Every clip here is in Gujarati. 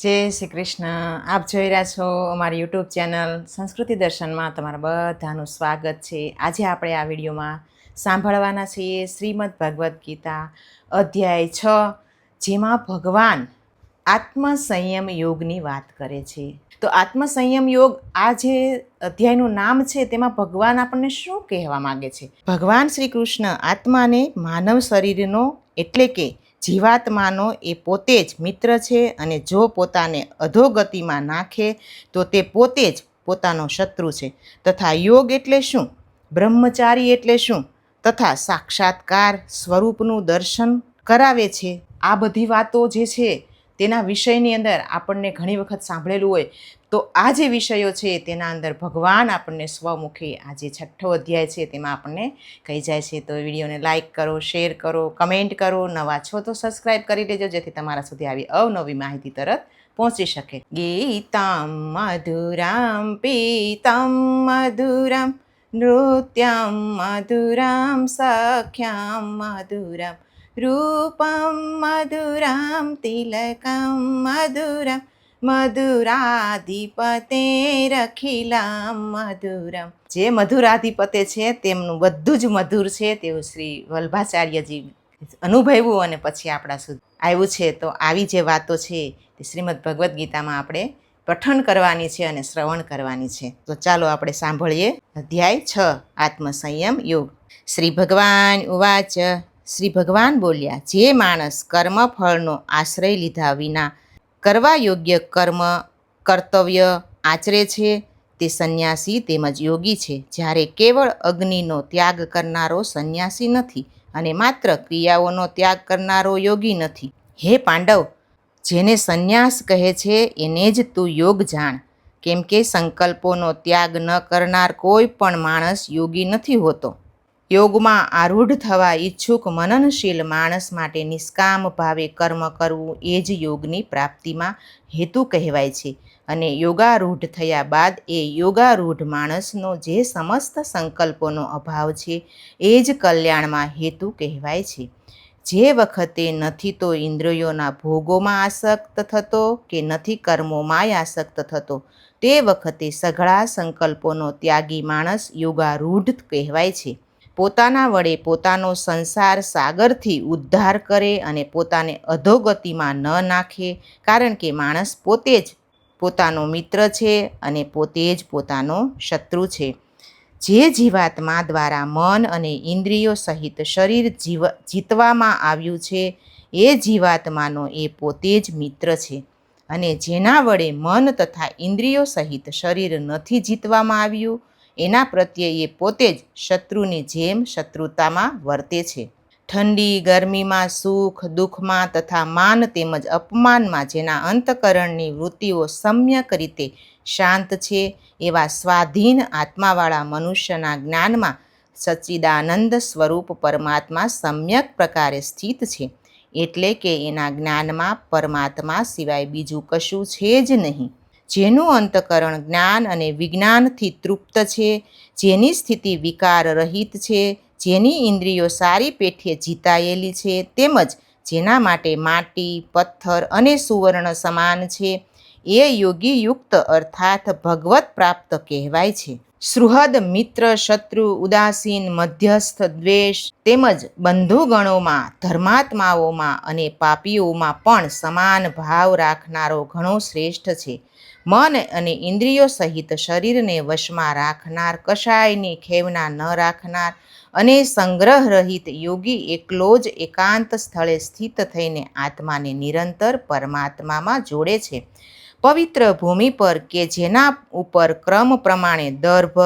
જય શ્રી કૃષ્ણ. આપ જોઈ રહ્યા છો અમારી યુટ્યુબ ચેનલ સંસ્કૃતિ દર્શનમાં. તમારા બધાનું સ્વાગત છે. આજે આપણે આ વિડીયોમાં સાંભળવાના છીએ શ્રીમદ ભગવદ્ ગીતા, અધ્યાય છ, જેમાં ભગવાન આત્મસંયમ યોગની વાત કરે છે. તો આત્મસંયમ યોગ આ જે અધ્યાયનું નામ છે, તેમાં ભગવાન આપણને શું કહેવા માગે છે? ભગવાન શ્રી કૃષ્ણ આત્માને માનવ શરીરનો એટલે કે જીવાત્માનો એ પોતે જ મિત્ર છે અને જો પોતાને અધોગતિમાં નાખે, તો તે પોતે જ પોતાનો શત્રુ છે. તથા યોગ એટલે શું? બ્રહ્મચારી એટલે શું? તથા સાક્ષાત્કાર સ્વરૂપનું દર્શન કરાવે છે. આ બધી વાતો જે છે તેના વિષયની અંદર આપણને ઘણી વખત સાંભળેલું હોય, તો આ જે વિષયો છે તેના અંદર ભગવાન આપણને સ્વમુખી આ જે છઠ્ઠો અધ્યાય છે તેમાં આપણને કહી જાય છે. તો વિડીયોને લાઇક કરો, શેર કરો, કમેન્ટ કરો, નવા છો તો સબસ્ક્રાઈબ કરી લેજો, જેથી તમારા સુધી આવી અવનવી માહિતી તરત પહોંચી શકે. ગીતામ મધુરામ, પીતમ મધુરમ, નૃત્યમ મધુરામ, સખ્યામ મધુરમ રૂપમ મધુરામ તિલકમ मधुरं મધુરાધિપતે રખિલામ મધુરમ જે મધુરાધિપતે છે, તેમનું બધું જ મધુર છે તેવું શ્રી વલ્ભાચાર્યજી અનુભવ્યું અને પછી આપણા સુધી આવ્યું છે. તો આવી જે વાતો છે તે શ્રીમદ ભગવદ્ ગીતામાં આપણે પઠન કરવાની છે અને શ્રવણ કરવાની છે. તો ચાલો આપણે સાંભળીએ. અધ્યાય છ, આત્મસંયમ યોગ. શ્રી ભગવાન ઉવાચ શ્રી ભગવાન બોલ્યા, જે માણસ કર્મફળનો આશ્રય લીધા વિના કરવા યોગ્ય કર્મ, કર્તવ્ય આચરે છે, તે સંન્યાસી તેમજ યોગી છે. જ્યારે કેવળ અગ્નિનો ત્યાગ કરનારો સંન્યાસી નથી અને માત્ર ક્રિયાઓનો ત્યાગ કરનારો યોગી નથી. હે પાંડવ, જેને સંન્યાસ કહે છે, એને જ તું યોગ જાણ. કેમ કે સંકલ્પોનો ત્યાગ ન કરનાર કોઈ પણ માણસ યોગી નથી હોતો. યોગમાં આરૂઢ થવા ઈચ્છુક મનનશીલ માણસ માટે નિષ્કામ ભાવે કર્મ કરવું એ જ યોગની પ્રાપ્તિમાં હેતુ કહેવાય છે. અને યોગારૂઢ થયા બાદ એ યોગારૂઢ માણસનો જે સમસ્ત સંકલ્પોનો અભાવ છે એ જ કલ્યાણમાં હેતુ કહેવાય છે. જે વખતે નથી તો ઇન્દ્રિયોના ભોગોમાં આસક્ત થતો કે નથી કર્મોમાંય આસક્ત થતો, તે વખતે સઘળા સંકલ્પોનો ત્યાગી માણસ યોગારૂઢ કહેવાય છે. પોતાના વડે પોતાનો સંસાર સાગરથી ઉદ્ધાર કરે અને પોતાને અધોગતિમાં ન નાખે, કારણ કે માણસ પોતે જ પોતાનો મિત્ર છે અને પોતે જ પોતાનો શત્રુ છે. જે જીવાત્મા દ્વારા મન અને ઇન્દ્રિયો સહિત શરીર જીવ, જીતવામાં આવ્યું છે, એ જીવાત્માનો એ પોતે જ મિત્ર છે અને જેના વડે મન તથા ઇન્દ્રિયો સહિત શરીર નથી જીતવામાં આવ્યું એના પ્રત્યે એ પોતે જ શત્રુની જેમ શત્રુતામાં વર્તે છે. ઠંડી, ગરમીમાં સુખ, દુઃખમાં તથા માન તેમજ અપમાનમાં જેના અંતકરણની વૃત્તિઓ સમ્યક રીતે શાંત છે, એવા સ્વાધીન આત્માવાળા મનુષ્યના જ્ઞાનમાં સચ્ચિદાનંદ સ્વરૂપ પરમાત્મા સમ્યક પ્રકારે સ્થિત છે, એટલે કે એના જ્ઞાનમાં પરમાત્મા સિવાય બીજું કશું છે જ નહીં. જેનું અંતકરણ જ્ઞાન અને વિજ્ઞાનથી તૃપ્ત છે, જેની સ્થિતિ વિકાર રહિત છે, જેની ઇન્દ્રિયો સારી પેઠે જીતાયેલી છે, તેમજ જેના માટે માટી, પથ્થર અને સુવર્ણ સમાન છે. એ યોગી યુક્ત અર્થાત ભગવત પ્રાપ્ત કહેવાય છે. સૃહદ, મિત્ર, શત્રુ, ઉદાસીન, મધ્યસ્થ, દ્વેષ તેમજ બંધુગણોમાં, ધર્માત્માઓમાં અને પાપીઓમાં પણ સમાન ભાવ રાખનારો ઘણો શ્રેષ્ઠ છે. મન અને ઇન્દ્રિયો સહિત શરીરને વશમાં રાખનાર, કશાયની ખેવના ન રાખનાર અને સંગ્રહ રહિત યોગી એકલો જ એકાંત સ્થળે સ્થિત થઈને આત્માને નિરંતર પરમાત્મામાં જોડે છે. પવિત્ર ભૂમિ પર કે જેના ઉપર ક્રમ પ્રમાણે દર્ભ,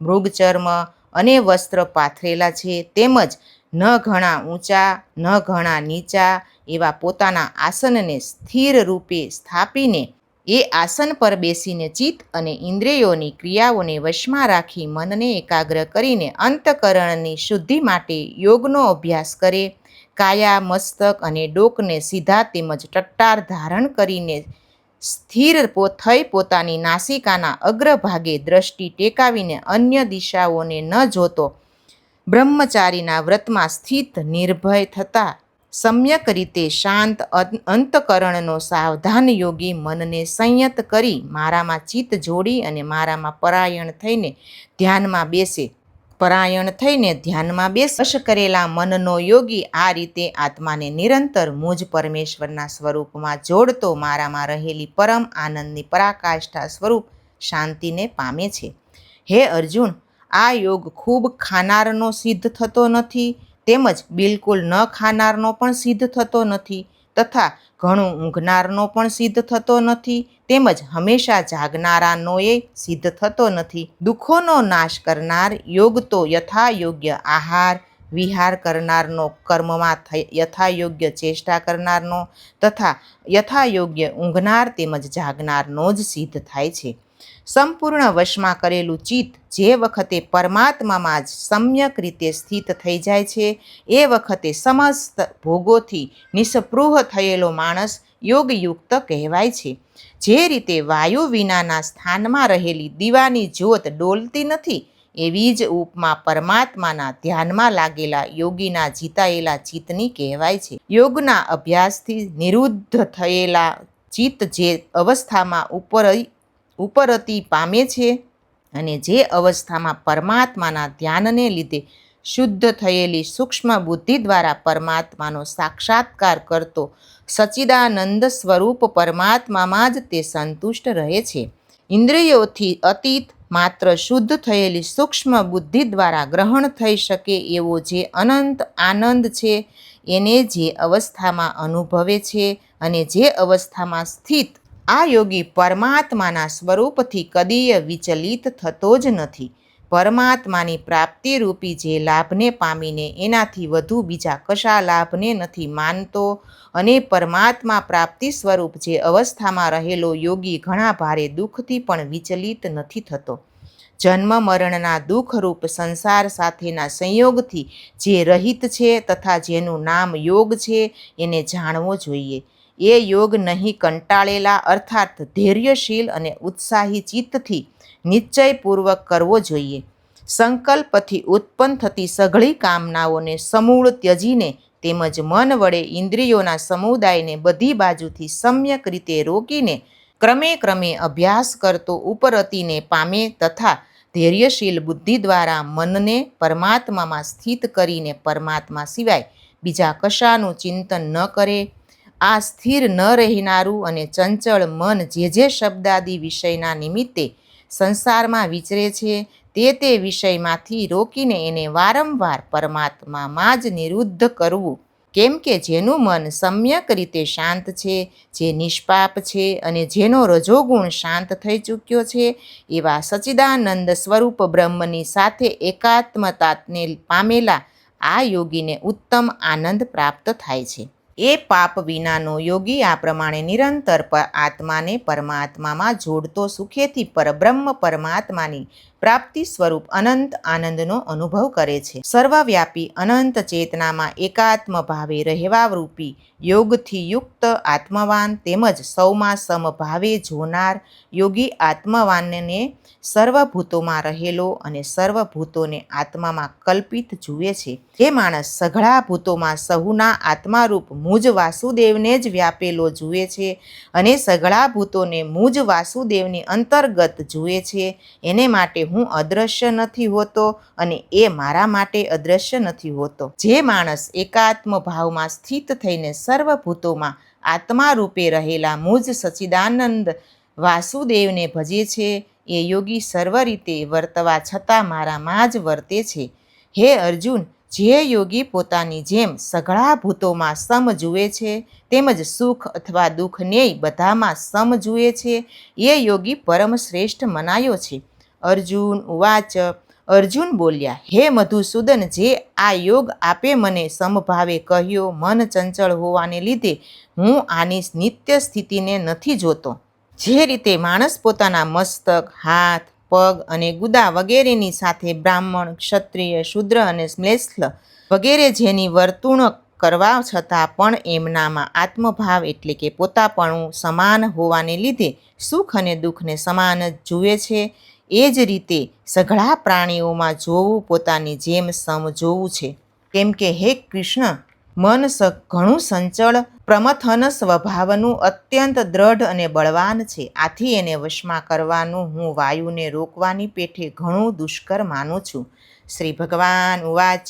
મૃગચર્મ અને વસ્ત્ર પાથરેલા છે, તેમજ ન ઘણા ઊંચા, ન ઘણા નીચા એવા પોતાના આસનને સ્થિર રૂપે સ્થાપીને એ આસન પર બેસીને ચિત્ત અને ઇન્દ્રિયોની ક્રિયાઓને વશમાં રાખી મનને એકાગ્ર કરીને અંતકરણની શુદ્ધિ માટે યોગનો અભ્યાસ કરે. કાયા, મસ્તક અને ડોકને સીધા તેમજ ટટ્ટાર ધારણ કરીને સ્થિર થઈ પોતાની નાસિકાના અગ્રભાગે દ્રષ્ટિ ટેકાવીને અન્ય દિશાઓને ન જોતો, બ્રહ્મચારીના વ્રતમાં સ્થિત નિર્ભય થતા, સમ્યક રીતે શાંત અંતકરણનો સાવધાન યોગી મનને સંયત કરી મારામાં ચિત્ત જોડી અને મારામાં પરાયણ થઈને ધ્યાનમાં બેસે. પરાયણ થઈને ધ્યાનમાં બેસ. વશ કરેલા મનનો યોગી આ રીતે આત્માને નિરંતર મુજ પરમેશ્વરના સ્વરૂપમાં જોડતો મારામાં રહેલી પરમ આનંદની પરાકાષ્ઠા સ્વરૂપ શાંતિને પામે છે. હે અર્જુન, આ યોગ ખૂબ ખાનારનો સિદ્ધ થતો નથી, તેમજ બિલકુલ ન ખાનારનો પણ સિદ્ધ થતો નથી. તથા ઘણું ઊંઘનારનો પણ સિદ્ધ થતો નથી, તેમજ હંમેશા જાગનારાનોએ સિદ્ધ થતો નથી. દુઃખોનો નાશ કરનાર યોગ તો યથાયોગ્ય આહાર વિહાર કરનારનો કર્મમાં યથાયોગ્ય ચેષ્ટા કરનારનો તથા યથાયોગ્ય ઊંઘનાર તેમજ જાગનારનો જ સિદ્ધ થાય છે. સંપૂર્ણ વશમાં કરેલું ચિત્ત જે વખતે પરમાત્મામાં જ સમ્યક રીતે સ્થિત થઈ જાય છે, એ વખતે સમસ્ત ભોગોથી નિસ્પૃહ થયેલો માણસ યોગયુક્ત કહેવાય છે. જે રીતે વાયુ વિનાના સ્થાનમાં રહેલી દીવાની જ્યોત ડોલતી નથી એવી જ ઉપમા પરમાત્માના ધ્યાનમાં લાગેલા યોગીના જીતાયેલા ચિત્તની કહેવાય છે. યોગના અભ્યાસથી નિરુદ્ધ થયેલા ચિત્ત જે અવસ્થામાં ઉપર ઉપરતી પામે છે અને જે અવસ્થામાં પરમાત્માના ધ્યાનને લીધે શુદ્ધ થયેલી સૂક્ષ્મ બુદ્ધિ દ્વારા પરમાત્માનો સાક્ષાત્કાર કરતો સચિદાનંદ સ્વરૂપ પરમાત્મામાં જ તે સંતુષ્ટ રહે છે. ઇન્દ્રિયોથી અતીત માત્ર શુદ્ધ થયેલી સૂક્ષ્મ બુદ્ધિ દ્વારા ગ્રહણ થઈ શકે એવો જે અનંત આનંદ છે, એને જે અવસ્થામાં અનુભવે છે અને જે અવસ્થામાં સ્થિત, આ યોગી પરમાત્માના સ્વરૂપથી કદીય વિચલિત થતો જ નથી. પરમાત્માની પ્રાપ્તિરૂપી જે લાભને પામીને એનાથી વધુ બીજા કશા લાભને નથી માનતો અને પરમાત્મા પ્રાપ્તિ સ્વરૂપ જે અવસ્થામાં રહેલો યોગી ઘણા ભારે દુઃખથી પણ વિચલિત નથી થતો. જન્મ મરણના દુઃખરૂપ સંસાર સાથેના સંયોગથી જે રહિત છે તથા જેનું નામ યોગ છે, એને જાણવો જોઈએ. એ યોગ નહીં કંટાળેલા, અર્થાત ધૈર્યશીલ અને ઉત્સાહી ચિત્તથી નિશ્ચયપૂર્વક કરવો જોઈએ. સંકલ્પથી ઉત્પન્ન થતી સઘળી કામનાઓને સમૂળ ત્યજીને તેમજ મન વડે ઇન્દ્રિયોના સમુદાયને બધી બાજુથી સમ્યક રીતે રોકીને ક્રમે ક્રમે અભ્યાસ કરતો ઉપરતીને પામે તથા ધૈર્યશીલ બુદ્ધિ દ્વારા મનને પરમાત્મામાં સ્થિત કરીને પરમાત્મા સિવાય બીજા કશાનું ચિંતન ન કરે આ સ્થિર ન રહેનારું અને ચંચળ મન જે જે શબ્દાદી વિષયના નિમિત્તે સંસારમાં વિચરે છે, તે તે વિષયમાંથી રોકીને એને વારંવાર પરમાત્મામાં જ નિરુદ્ધ કરવું. કેમ કે જેનું મન સમ્યક રીતે શાંત છે, જે નિષ્પાપ છે અને જેનો રજોગુણ શાંત થઈ ચૂક્યો છે, એવા સચિદાનંદ સ્વરૂપ બ્રહ્મની સાથે એકાત્મતાને પામેલા આ યોગીને ઉત્તમ આનંદ પ્રાપ્ત થાય છે. એ પાપ વિનાનો યોગી આ પ્રમાણે નિરંતર આત્માને પરમાત્મામાં જોડતો સુખેથી પરબ્રહ્મ પરમાત્માની પ્રાપ્તિ સ્વરૂપ અનંત આનંદનો અનુભવ કરે છે. સર્વવ્યાપી અનંત ચેતનામાં એકાત્મ ભાવે રહેવારૂપી યોગથી યુક્ત આત્મવાન તેમજ સૌમાં સમભાવે જોનાર યોગી આત્મવાનને સર્વભૂતોમાં રહેલો અને સર્વભૂતોને આત્મામાં કલ્પિત જુએ છે. જે માણસ સઘળા ભૂતોમાં સહુના આત્મારૂપ મુજ વાસુદેવને જ વ્યાપેલો જુએ છે અને સઘળા ભૂતોને મુજ વાસુદેવની અંતર્ગત જુએ છે, એને માટે હું અદૃશ્ય નથી હોતો અને એ મારા માટે અદૃશ્ય નથી હોતો. જે માણસ એકાત્મ ભાવમાં સ્થિત થઈને સર્વભૂતોમાં આત્મા રૂપે રહેલા મુજ સચ્ચિદાનંદ વાસુદેવને ભજે છે, એ યોગી સર્વ રીતે વર્તવા છતાં મારામાં જ વર્તે છે. હે અર્જુન, જે યોગી પોતાની જેમ સઘળા ભૂતોમાં સમ જુએ છે, તેમજ સુખ અથવા દુઃખને બધામાં સમ જુએ છે, એ યોગી પરમ શ્રેષ્ઠ મનાયો છે. અર્જુન ઉવાચ અર્જુન બોલ્યા, હે મધુસૂદન, જે આ યોગ આપે મને સમભાવે કહ્યો, મન ચંચળ હોવાને લીધે હું આની નિત્ય સ્થિતિને નથી જોતો. જે રીતે માણસ પોતાના મસ્તક, હાથ, પગ અને ગુદા વગેરેની સાથે બ્રાહ્મણ, ક્ષત્રિય, શૂદ્ર અને શ્લેષ્લ વગેરે જેની વર્તુણક કરવા છતાં પણ એમનામાં આત્મભાવ એટલે કે પોતાપણું સમાન હોવાને લીધે સુખ અને દુઃખને સમાન જ જુએ છે. એ જ રીતે સઘળા પ્રાણીઓમાં જોવું પોતાની જેમ સમ જોવું છે. કેમ કે હે કૃષ્ણ, મન સ ઘણું સંચળ, પ્રમથન સ્વભાવનું અત્યંત દ્રઢ અને બળવાન છે. આથી એને વશમાં કરવાનું હું વાયુને રોકવાની પેઠે ઘણું દુષ્કર માનું છું. શ્રી ભગવાન ઉવાચ,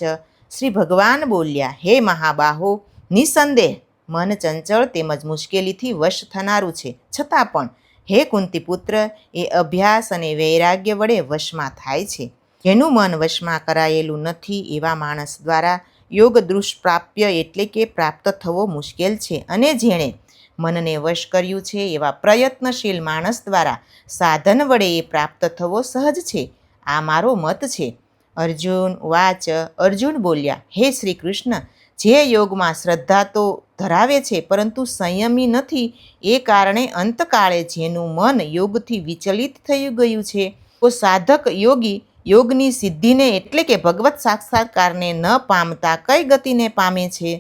શ્રી ભગવાન બોલ્યા, હે મહાબાહો, નિસંદેહ, મન ચંચળ તેમજ મુશ્કેલીથી વશ થનારું છે. છતાં પણ હે કુંતીપુત્ર, એ અભ્યાસ અને વૈરાગ્ય વડે વશમાં થાય છે. જેનું મન વશમાં કરાયેલું નથી એવા માણસ દ્વારા યોગ દુષ્પ્રાપ્ય એટલે કે પ્રાપ્ત થવો મુશ્કેલ છે અને જેણે મનને વશ કર્યું છે એવા પ્રયત્નશીલ માણસ દ્વારા સાધન વડે એ પ્રાપ્ત થવો સહજ છે. આ મારો મત છે. અર્જુન વાચ, અર્જુન બોલ્યા, હે શ્રી કૃષ્ણ જે યોગમાં શ્રદ્ધા તો ધરાવે છે, પરંતુ સંયમી નથી. એ કારણે અંતકાળે જેનું મન યોગથી વિચલિત થઈ ગયું છે. તો સાધક યોગી યોગની સિદ્ધિને એટલે કે ભગવત સાક્ષાત્કારને ન પામતા કઈ ગતિને પામે છે?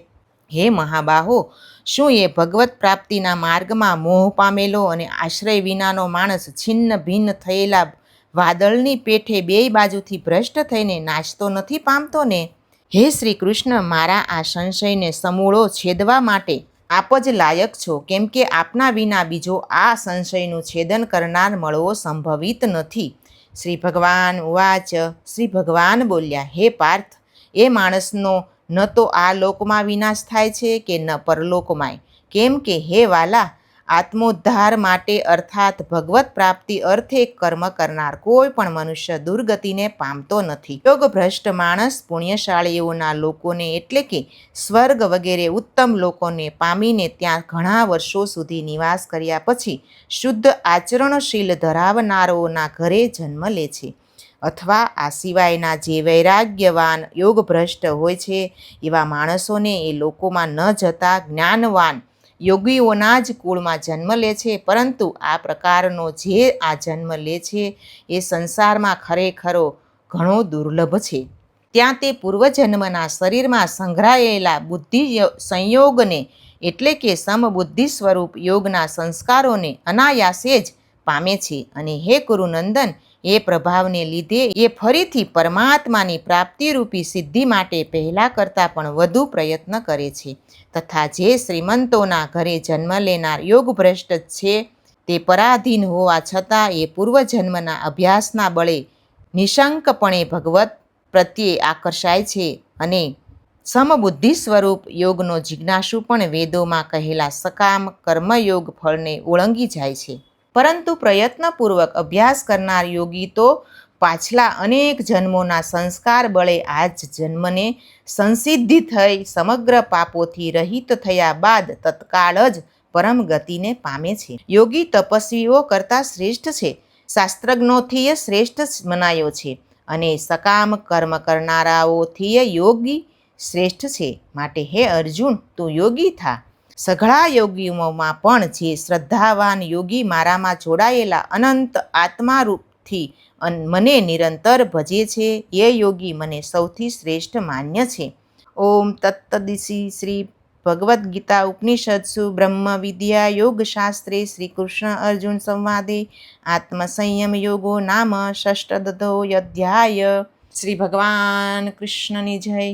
હે મહાબાહો, શું એ ભગવત પ્રાપ્તિના માર્ગમાં મોહ પામેલો અને આશ્રય વિનાનો માણસ છિન્ન ભિન્ન થયેલા વાદળની પેઠે બેય બાજુથી ભ્રષ્ટ થઈને નાચતો નથી, પામતો ને? હે શ્રી કૃષ્ણ મારા આ સંશયને સમૂળો છેદવા માટે આપ જ લાયક છો, કેમ કે આપના વિના બીજો આ સંશયનું છેદન કરનાર મળવો સંભવિત નથી. શ્રી ભગવાન ઉવાચ, શ્રી ભગવાન બોલ્યા, હે પાર્થ, એ માણસનો ન તો આ લોકમાં વિનાશ થાય છે કે ન પરલોકમાંય? કેમ કે હે વાલા આત્મોદ્ધાર માટે અર્થાત ભગવત પ્રાપ્તિ અર્થે કર્મ કરનાર કોઈ પણ મનુષ્ય દુર્ગતિને પામતો નથી. યોગ ભ્રષ્ટ માણસ પુણ્યશાળીઓના લોકોને એટલે કે સ્વર્ગ વગેરે ઉત્તમ લોકોને પામીને ત્યાં ઘણા વર્ષો સુધી નિવાસ કર્યા પછી શુદ્ધ આચરણશીલ ધરાવનારાઓના ઘરે જન્મ લે છે. અથવા આ સિવાયના જે વૈરાગ્યવાન યોગભ્રષ્ટ હોય છે, એવા માણસોને એ લોકોમાં ન જતા જ્ઞાનવાન યોગીઓના જ કુળમાં જન્મ લે છે, પરંતુ આ પ્રકારનો જે આ જન્મ લે છે, એ સંસારમાં ખરેખરો ઘણો દુર્લભ છે. ત્યાં તે પૂર્વજન્મના શરીરમાં સંઘરાયેલા બુદ્ધિ સંયોગને એટલે કે સમબુદ્ધિ સ્વરૂપ યોગના સંસ્કારોને અનાયાસે જ પામે છે. અને હે કુરુનંદન એ પ્રભાવને લીધે એ ફરીથી પરમાત્માની પ્રાપ્તિરૂપી સિદ્ધિ માટે પહેલાં કરતાં પણ વધુ પ્રયત્ન કરે છે. તથા જે શ્રીમંતોના ઘરે જન્મ લેનાર યોગભ્રષ્ટ છે, તે પરાધીન હોવા છતાં એ પૂર્વજન્મના અભ્યાસના બળે નિશંકપણે ભગવત પ્રત્યે આકર્ષાય છે અને સમબુદ્ધિ સ્વરૂપ યોગનો જિજ્ઞાસુ પણ વેદોમાં કહેલા સકામ કર્મયોગ ફળને ઓળંગી જાય છે. પરંતુ પ્રયત્નપૂર્વક અભ્યાસ કરનાર યોગી તો પાછલા અનેક જન્મોના સંસ્કાર બળે આજ જન્મને સંસિદ્ધિ થઈ સમગ્ર પાપોથી રહિત થયા બાદ તત્કાળ જ પરમ ગતિને પામે છે. યોગી તપસ્વીઓ કરતાં શ્રેષ્ઠ છે. શાસ્ત્રજ્ઞોથી શ્રેષ્ઠ મનાયો છે અને સકામ કર્મ કરનારાઓથી યોગી શ્રેષ્ઠ છે. માટે હે અર્જુન, તું યોગી થા. સઘળા યોગીઓમાં પણ જે શ્રદ્ધાવાન યોગી મારામાં જોડાયેલા અનંત આત્મારૂપથી મને નિરંતર ભજે છે, એ યોગી મને સૌથી શ્રેષ્ઠ માન્ય છે. ઓમ તત્તદિશી શ્રી ભગવદ્ ગીતા ઉપનિષદસુ બ્રહ્મ વિદ્યા યોગ શાસ્ત્રે શ્રી કૃષ્ણ અર્જુન સંવાદે આત્મસંયમ યોગો નામ ષષ્ટદધો અધ્યાય શ્રી ભગવાન કૃષ્ણની જય.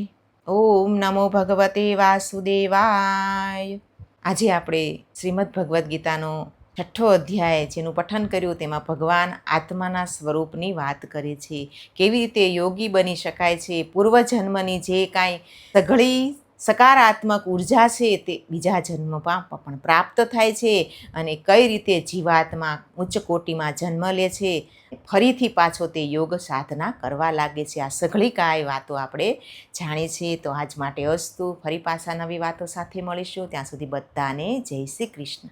ઓમ નમો ભગવતે વાસુદેવાય. આજે આપણે શ્રીમદ્ ભગવદ્ ગીતાનો છઠ્ઠો અધ્યાય જેનું પઠન કર્યું તેમાં ભગવાન આત્માના સ્વરૂપની વાત કરે છે. કેવી રીતે યોગી બની શકાય છે? પૂર્વજન્મની જે કાંઈ સઘળી સકારાત્મક ઊર્જા છે તે બીજા જન્મમાં પણ પ્રાપ્ત થાય છે અને કઈ રીતે જીવાત્મા ઉચ્ચ કોટીમાં જન્મ લે છે, ફરીથી પાછો તે યોગ સાધના કરવા લાગે છે. આ સઘળી કાંઈ વાતો આપણે જાણીએ છીએ. તો આજ માટે અસ્તુ. ફરી પાછા નવી વાતો સાથે મળીશું. ત્યાં સુધી બધાને જય શ્રી કૃષ્ણ.